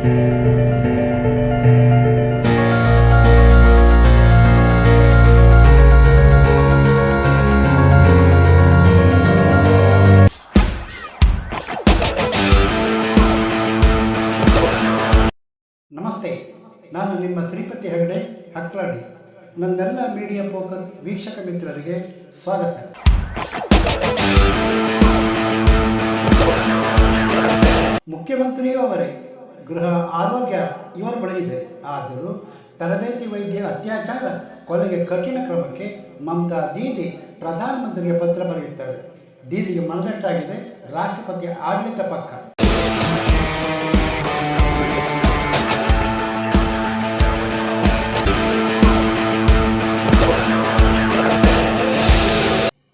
ನಮಸ್ತೆ ನಾನು ನಿಮ್ಮ ಶ್ರೀಪತಿ ಹೆಗಡೆ ಹಕ್ಲಾಡಿ. ನನ್ನೆಲ್ಲ ಮೀಡಿಯಾ ಫೋಕಸ್ ವೀಕ್ಷಕ ಮಿತ್ರರಿಗೆ ಸ್ವಾಗತ. ಮುಖ್ಯಮಂತ್ರಿಯೂ ಅವರೇ. ಗೃಹ ಆರೋಗ್ಯ ಇವರ ಬಳಿ ಇದೆ. ಆದರೂ ತರಬೇತಿ ವೈದ್ಯ ಅತ್ಯಾಚಾರ ಕೊಲೆಗೆ ಕಠಿಣ ಕ್ರಮಕ್ಕೆ ಮಮತಾ ದೀದಿ ಪ್ರಧಾನಮಂತ್ರಿಗೆ ಪತ್ರ ಬರೆಯುತ್ತಾರೆ. ದೀದಿಗೆ ಮನದಟ್ಟಾಗಿದೆ ರಾಷ್ಟ್ರಪತಿ ಆಡಳಿತ ಪಕ್ಕ.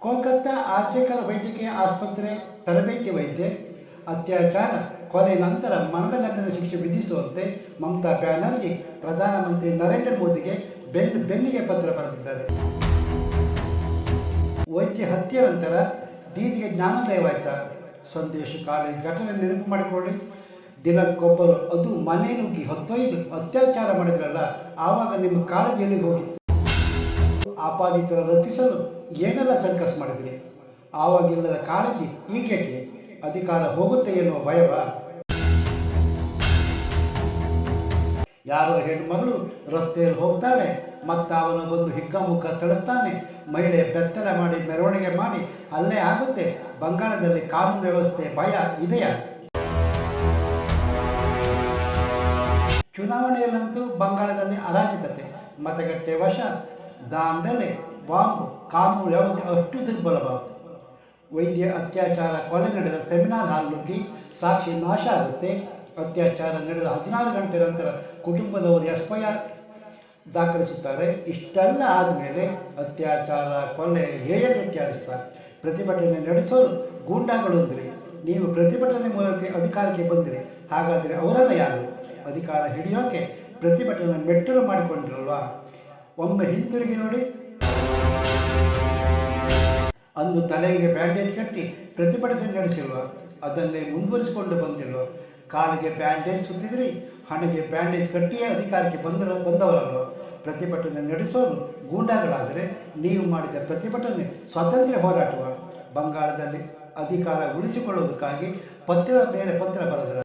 ಕೋಲ್ಕತ್ತಾ ಆರ್ಥಿಕ ವೈದ್ಯಕೀಯ ಆಸ್ಪತ್ರೆ ತರಬೇತಿ ವೈದ್ಯ ಅತ್ಯಾಚಾರ ಕೊಲೆ ನಂತರ ಮರಣದಂಡನೆ ಶಿಕ್ಷೆ ವಿಧಿಸುವಂತೆ ಮಮತಾ ಬ್ಯಾನರ್ಜಿ ಪ್ರಧಾನಮಂತ್ರಿ ನರೇಂದ್ರ ಮೋದಿಗೆ ಬೆನ್ನು ಬೆನ್ನಿಗೆ ಪತ್ರ ಬರೆದಿದ್ದಾರೆ. ವೈದ್ಯ ಹತ್ಯೆ ನಂತರ ದೀದಿಗೆ ಜ್ಞಾನೋದಯವಾಯ್ತ ಸಂದೇಶ ಕಾಲೇಜ್ ಘಟನೆ ನೆನಪು ಮಾಡಿಕೊಳ್ಳಿ. ದಿನಕ್ಕೊಬ್ಬರು ಅದು ಮನೆ ನುಗ್ಗಿ ಹೊತ್ತೊಯ್ದು ಅತ್ಯಾಚಾರ ಮಾಡಿದ್ರಲ್ಲ, ಆವಾಗ ನಿಮ್ಮ ಕಾಳಜಿಯಲ್ಲಿ ಹೋಗಿ ಆಪಾದಿತರ ರಚಿಸಲು ಏನೆಲ್ಲ ಸರ್ಕಸ್ ಮಾಡಿದ್ರಿ? ಆವಾಗಿಲ್ಲದ ಕಾಳಜಿ ಈಗೇಕೆ ಅಧಿಕಾರ ಹೋಗುತ್ತೆ ಎನ್ನುವ ಭಯವ. ಯಾರೋ ಹೆಣ್ಮಗಳು ರಸ್ತೆಯಲ್ಲಿ ಹೋಗ್ತಾಳೆ, ಮತ್ತು ಅವನು ಬಂದು ಹಿಕ್ಕಮುಖ ತಳಿಸ್ತಾನೆ ಮಹಿಳೆ ಬೆತ್ತಲೆ ಮಾಡಿ ಮೆರವಣಿಗೆ ಮಾಡಿ, ಅಲ್ಲೇ ಆಗುತ್ತೆ. ಬಂಗಾಳದಲ್ಲಿ ಕಾನೂನು ವ್ಯವಸ್ಥೆ ಭಯ ಇದೆಯಾ? ಚುನಾವಣೆಯಲ್ಲಂತೂ ಬಂಗಾಳದಲ್ಲಿ ಅರಾಜಕತೆ, ಮತಗಟ್ಟೆ ವಶ, ದಾಂಧಲೆ, ಬಾಂಬ್, ಕಾನೂನು ವ್ಯವಸ್ಥೆ ಅಷ್ಟು ದುರ್ಬಲವಾದ ವೈದ್ಯ ಅತ್ಯಾಚಾರ ಕೊಲೆ ನಡೆದ ಸೆಮಿನಾರ್ ಹಾಲ್ ನುಗ್ಗಿ ಸಾಕ್ಷಿ ನಾಶ ಆಗುತ್ತೆ. ಅತ್ಯಾಚಾರ ನಡೆದ ಹದಿನಾರು ಗಂಟೆ ನಂತರ ಕುಟುಂಬದವರು ಎಫ್ ದಾಖಲಿಸುತ್ತಾರೆ. ಇಷ್ಟೆಲ್ಲ ಆದಮೇಲೆ ಅತ್ಯಾಚಾರ ಕೊಲೆ ಹೇಗೆ ವಿಚಾರಿಸ್ತಾರೆ ಪ್ರತಿಭಟನೆ ನಡೆಸೋರು ಗೂಂಡಾಗಳು ಅಂದರೆ ನೀವು ಪ್ರತಿಭಟನೆ ಮೂಲಕ ಅಧಿಕಾರಕ್ಕೆ ಬಂದಿರಿ, ಹಾಗಾದರೆ ಅವರೆಲ್ಲ ಯಾರು? ಅಧಿಕಾರ ಹಿಡಿಯೋಕೆ ಪ್ರತಿಭಟನೆ ಮೆಟ್ಟಲು ಮಾಡಿಕೊಂಡಿರಲ್ವಾ? ಒಮ್ಮೆ ಹಿಂತಿರುಗಿ ನೋಡಿ ಅಂದು ತಲೆಗೆ ಬ್ಯಾಂಡೇಜ್ ಕಟ್ಟಿ ಪ್ರತಿಭಟನೆ ನಡೆಸಿಲ್ವ? ಅದನ್ನೇ ಮುಂದುವರಿಸಿಕೊಂಡು ಬಂದಿಲ್ವ? ಕಾಲಿಗೆ ಬ್ಯಾಂಡೇಜ್ ಸುತ್ತಿದ್ರಿ, ಹಣೆಗೆ ಬ್ಯಾಂಡೇಜ್ ಕಟ್ಟಿಯೇ ಅಧಿಕಾರಕ್ಕೆ ಬಂದರ, ಬಂದವರಲ್ವ? ಪ್ರತಿಭಟನೆ ನಡೆಸೋರು ಗೂಂಡಾಗಳಾದರೆ ನೀವು ಮಾಡಿದ ಪ್ರತಿಭಟನೆ ಸ್ವಾತಂತ್ರ್ಯ ಹೋರಾಟವ? ಬಂಗಾಳದಲ್ಲಿ ಅಧಿಕಾರ ಉಳಿಸಿಕೊಳ್ಳುವುದಕ್ಕಾಗಿ ಪತ್ರದ ಮೇಲೆ ಪತ್ರ ಬರೆದರು.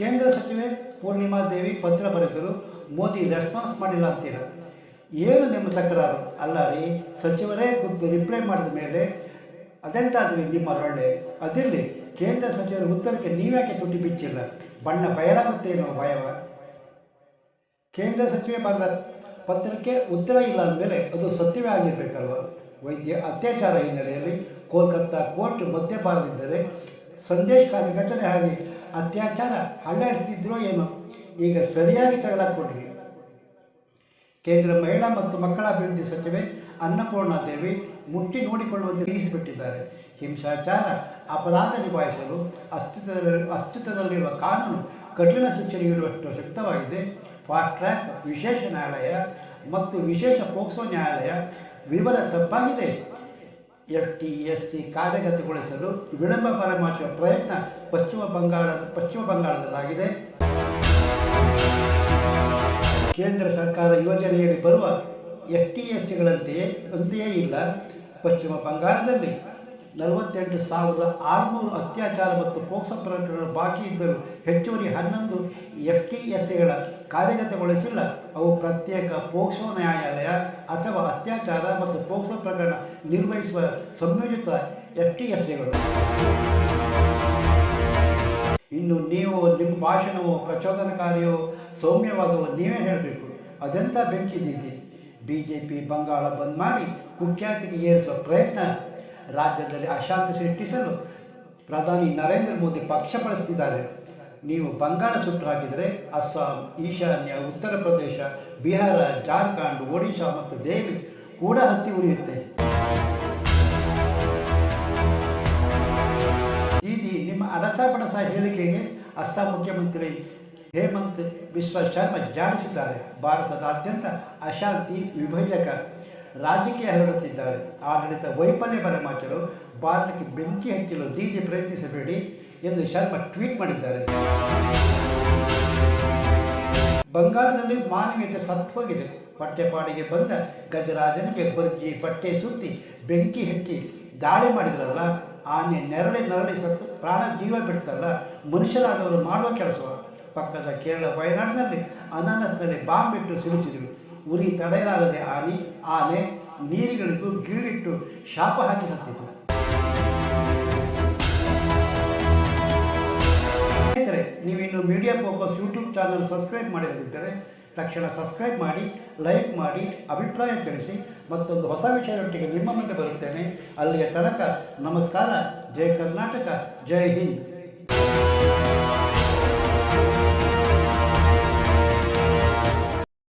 ಕೇಂದ್ರ ಸಚಿವೆ ಪೂರ್ಣಿಮಾ ದೇವಿ ಪತ್ರ ಬರೆದರು ಮೋದಿ ರೆಸ್ಪಾನ್ಸ್ ಮಾಡಿಲ್ಲ ಅಂತೀರ? ಏನು ನಿಮ್ಮ ತಕರಾರು ಅಲ್ಲ ರೀ? ಸಚಿವರೇ ಖುದ್ದು ರಿಪ್ಲೈ ಮಾಡಿದ ಮೇಲೆ ಅದೆಂತಾದ್ರಿ ನಿಮ್ಮ ರೊಳ್ಳೆ ಅದಿರಲಿ, ಕೇಂದ್ರ ಸಚಿವರ ಉತ್ತರಕ್ಕೆ ನೀವ್ಯಾಕೆ ತುಟಿ ಬಿಚ್ಚಿಲ್ಲ? ಬಣ್ಣ ಬಯಲಾಗುತ್ತೆ ಏನೋ ಭಯವ? ಕೇಂದ್ರ ಸಚಿವೆ ಬರೆದ ಪತ್ರಕ್ಕೆ ಉತ್ತರ ಇಲ್ಲ ಅಂದಮೇಲೆ ಅದು ಸತ್ಯವೇ ಆಗಿರಬೇಕಲ್ವ? ವೈದ್ಯ ಅತ್ಯಾಚಾರ ಹಿನ್ನೆಲೆಯಲ್ಲಿ ಕೋಲ್ಕತ್ತಾ ಕೋರ್ಟ್ ಬಾರದಿದ್ದರೆ ಸಂದೇಶ ಘಟನೆ ಆಗಿ ಅತ್ಯಾಚಾರ ಹಳ್ಳಾಡ್ತಿದ್ರೋ ಏನೋ? ಈಗ ಸರಿಯಾಗಿ ತಗಲಾಕೊಡ್ರಿ ಕೇಂದ್ರ ಮಹಿಳಾ ಮತ್ತು ಮಕ್ಕಳ ಅಭಿವೃದ್ಧಿ ಸಚಿವೆ ಅನ್ನಪೂರ್ಣ ದೇವಿ ಮುಟ್ಟಿ ನೋಡಿಕೊಳ್ಳುವಂತೆ ತಿಳಿಸಿಬಿಟ್ಟಿದ್ದಾರೆ. ಹಿಂಸಾಚಾರ, ಅಪರಾಧ ನಿಭಾಯಿಸಲು ಅಸ್ತಿತ್ವದಲ್ಲಿ ಅಸ್ತಿತ್ವದಲ್ಲಿರುವ ಕಾನೂನು ಕಠಿಣ ಸೂಚನೆ ನೀಡುವಷ್ಟು ಶಕ್ತವಾಗಿದೆ. ಫಾಸ್ಟ್ ಟ್ರ್ಯಾಕ್ ವಿಶೇಷ ನ್ಯಾಯಾಲಯ ಮತ್ತು ವಿಶೇಷ ಪೋಕ್ಸೋ ನ್ಯಾಯಾಲಯ ವಿವರ ತಪ್ಪಾಗಿದೆ. ಎಫ್ ಟಿ ಎಸ್ ಸಿ ಕಾರ್ಯಗತಗೊಳಿಸಲು ವಿಳಂಬ ಪರಮಾಚುವ ಪ್ರಯತ್ನ ಪಶ್ಚಿಮ ಬಂಗಾಳ, ಪಶ್ಚಿಮ ಬಂಗಾಳದಲ್ಲಾಗಿದೆ. ಕೇಂದ್ರ ಸರ್ಕಾರ ಯೋಜನೆಯಲ್ಲಿ ಬರುವ ಎಫ್ ಟಿ ಎಸ್ ಸಿಗಳಂತೆಯೇ ಅಂತೆಯೇ ಇಲ್ಲ. ಪಶ್ಚಿಮ ಬಂಗಾಳದಲ್ಲಿ ನಲವತ್ತೆಂಟು ಸಾವಿರದ ಆರುನೂರು ಅತ್ಯಾಚಾರ ಮತ್ತು ಪೋಕ್ಸೋ ಪ್ರಕರಣಗಳು ಬಾಕಿ ಇದ್ದರೂ ಹೆಚ್ಚುವರಿ ಹನ್ನೊಂದು ಎಫ್ ಟಿ ಎಸ್ ಸಿಗಳ ಕಾರ್ಯಗತಗೊಳಿಸಿಲ್ಲ. ಅವು ಪ್ರತ್ಯೇಕ ಪೋಕ್ಸೋ ನ್ಯಾಯಾಲಯ ಅಥವಾ ಅತ್ಯಾಚಾರ ಮತ್ತು ಪೋಕ್ಸೋ ಪ್ರಕರಣ ನಿರ್ವಹಿಸುವ ಸಂಯೋಜಿತ ಎಫ್ ಟಿ ಎಸ್ ಸಿಗಳು. ಇನ್ನು ನೀವು ನಿಮ್ಮ ಭಾಷಣವು, ಪ್ರಚೋದನಕಾರಿಯೋ ಸೌಮ್ಯವಾದವೋ, ನೀವೇ ಹೇಳಬೇಕು. ಅದೆಂಥ ಬೆಂಕಿದ್ದೀತಿ ಬಿ ಜೆ ಪಿ ಬಂಗಾಳ ಬಂದ್ ಮಾಡಿ ಕುಖ್ಯಾತಿಗೆ ಏರಿಸುವ ಪ್ರಯತ್ನ ರಾಜ್ಯದಲ್ಲಿ ಅಶಾಂತಿ ಸೃಷ್ಟಿಸಲು ಪ್ರಧಾನಿ ನರೇಂದ್ರ ಮೋದಿ ಪಕ್ಷಪಡಿಸ್ತಿದ್ದಾರೆ ನೀವು ಬಂಗಾಳ ಸುಟ್ಟು ಹಾಕಿದರೆ ಅಸ್ಸಾಂ, ಈಶಾನ್ಯ, ಉತ್ತರ ಪ್ರದೇಶ, ಬಿಹಾರ, ಜಾರ್ಖಂಡ್, ಒಡಿಶಾ ಮತ್ತು ದೆಹಲಿ ಕೂಡ ಹತ್ತಿ ಉರಿಯುತ್ತೆ. ಬಡಸ ಹೇಳಿಕೆಗೆ ಅಸ್ಸಾಂ ಮುಖ್ಯಮಂತ್ರಿ ಹೇಮಂತ್ ಬಿಸ್ವ ಶರ್ಮ ಜಾಡಿಸಿದ್ದಾರೆ ಭಾರತದಾದ್ಯಂತ ಅಶಾಂತಿ ವಿಭಜಕ ರಾಜಕೀಯ ಹರಡುತ್ತಿದ್ದಾರೆ. ಆಡಳಿತ ವೈಫಲ್ಯ ಬರಮಾಚಲು ಭಾರತಕ್ಕೆ ಬೆಂಕಿ ಹಚ್ಚಲು ದೀದಿ ಪ್ರಯತ್ನಿಸಬೇಡಿ ಎಂದು ಶರ್ಮಾ ಟ್ವೀಟ್ ಮಾಡಿದ್ದಾರೆ. ಬಂಗಾಳದಲ್ಲಿ ಮಾನವೀಯತೆ ಸತ್ವಗಿದೆ ಹೊಟ್ಟೆಪಾಡಿಗೆ ಬಂದ ಗಜರಾಜನಿಗೆ ಬರ್ಜಿ ಪಟ್ಟೆ ಸುತ್ತಿ ಬೆಂಕಿ ಹಚ್ಚಿ ದಾಳಿ ಮಾಡಿದ್ರಲ್ಲ, ಆನೆ ನೆರಳಿ ನರಳಿ ಸತ್ತು ಪ್ರಾಣ ಜೀವ ಬಿಡ್ತಲ್ಲ, ಮನುಷ್ಯರಾದವರು ಮಾಡುವ ಕೆಲಸವ ಪಕ್ಕದ ಕೇರಳ ವಯನಾಡಿನಲ್ಲಿ ಅನಾನಸ್ನಲ್ಲಿ ಬಾಂಬ್ ಇಟ್ಟು ಸಿಡಿಸಿದರು ಉರಿ ತಡೆಯಲಾಗದೆ ಆನೆ ಆನೆ ನೀರಿಗಳಿಗೂ ಗೀಳಿಟ್ಟು ಶಾಪ ಹಾಕಿ ಸ್ನೇಹಿತರೆ, ನೀವಿನ್ನು media focus YouTube channel subscribe ಮಾಡಿರದಿದ್ದರೆ ತಕ್ಷಣ ಸಬ್ಸ್ಕ್ರೈಬ್ ಮಾಡಿ ಲೈಕ್ ಮಾಡಿ, ಅಭಿಪ್ರಾಯ ತಿಳಿಸಿ, ಮತ್ತೊಂದು ಹೊಸ ವಿಷಯದೊಟ್ಟಿಗೆ ನಿಮ್ಮ ಮುಂದೆ ಬರುತ್ತೇನೆ. ಅಲ್ಲಿಯ ತನಕ ನಮಸ್ಕಾರ. ಜೈ ಕರ್ನಾಟಕ. ಜೈ ಹಿಂದ್.